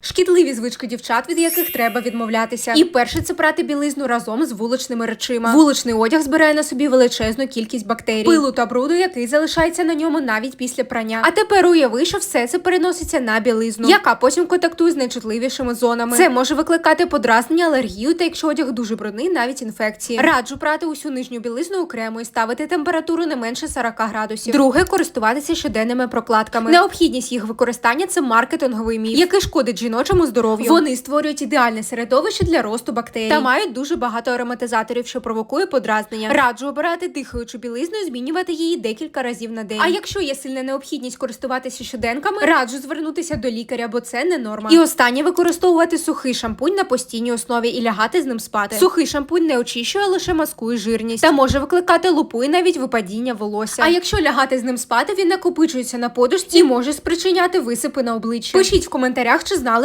Шкідливі звички дівчат, від яких треба відмовлятися. І перше це прати білизну разом з вуличними речима. Вуличний одяг збирає на собі величезну кількість бактерій, пилу та бруду, який залишається на ньому навіть після прання. А тепер уяви, що все це переноситься на білизну, яка потім контактує з найчутливішими зонами. Це може викликати подразнення, алергію, та якщо одяг дуже брудний, навіть інфекції. Раджу прати усю нижню білизну окремо і ставити температуру не менше 40 градусів. Друге користуватися щоденними прокладками. Необхідність їх використання це маркетинговий міф, який шкодить жіночому здоров'ю. Вони створюють ідеальне середовище для росту бактерій та мають дуже багато ароматизаторів, що провокує подразнення. Раджу обирати дихаючу білизну і змінювати її декілька разів на день. А якщо є сильна необхідність користуватися щоденками, раджу звернутися до лікаря, бо це не норма. І останнє використовувати сухий шампунь на постійній основі і лягати з ним спати. Сухий шампунь не очищує, а лише маскує жирність та може викликати лупу і навіть випадіння волосся. А якщо лягати з ним спати, він накопичується на подушці і може спричиняти висипи на обличчі. Пишіть в коментарях, чи знали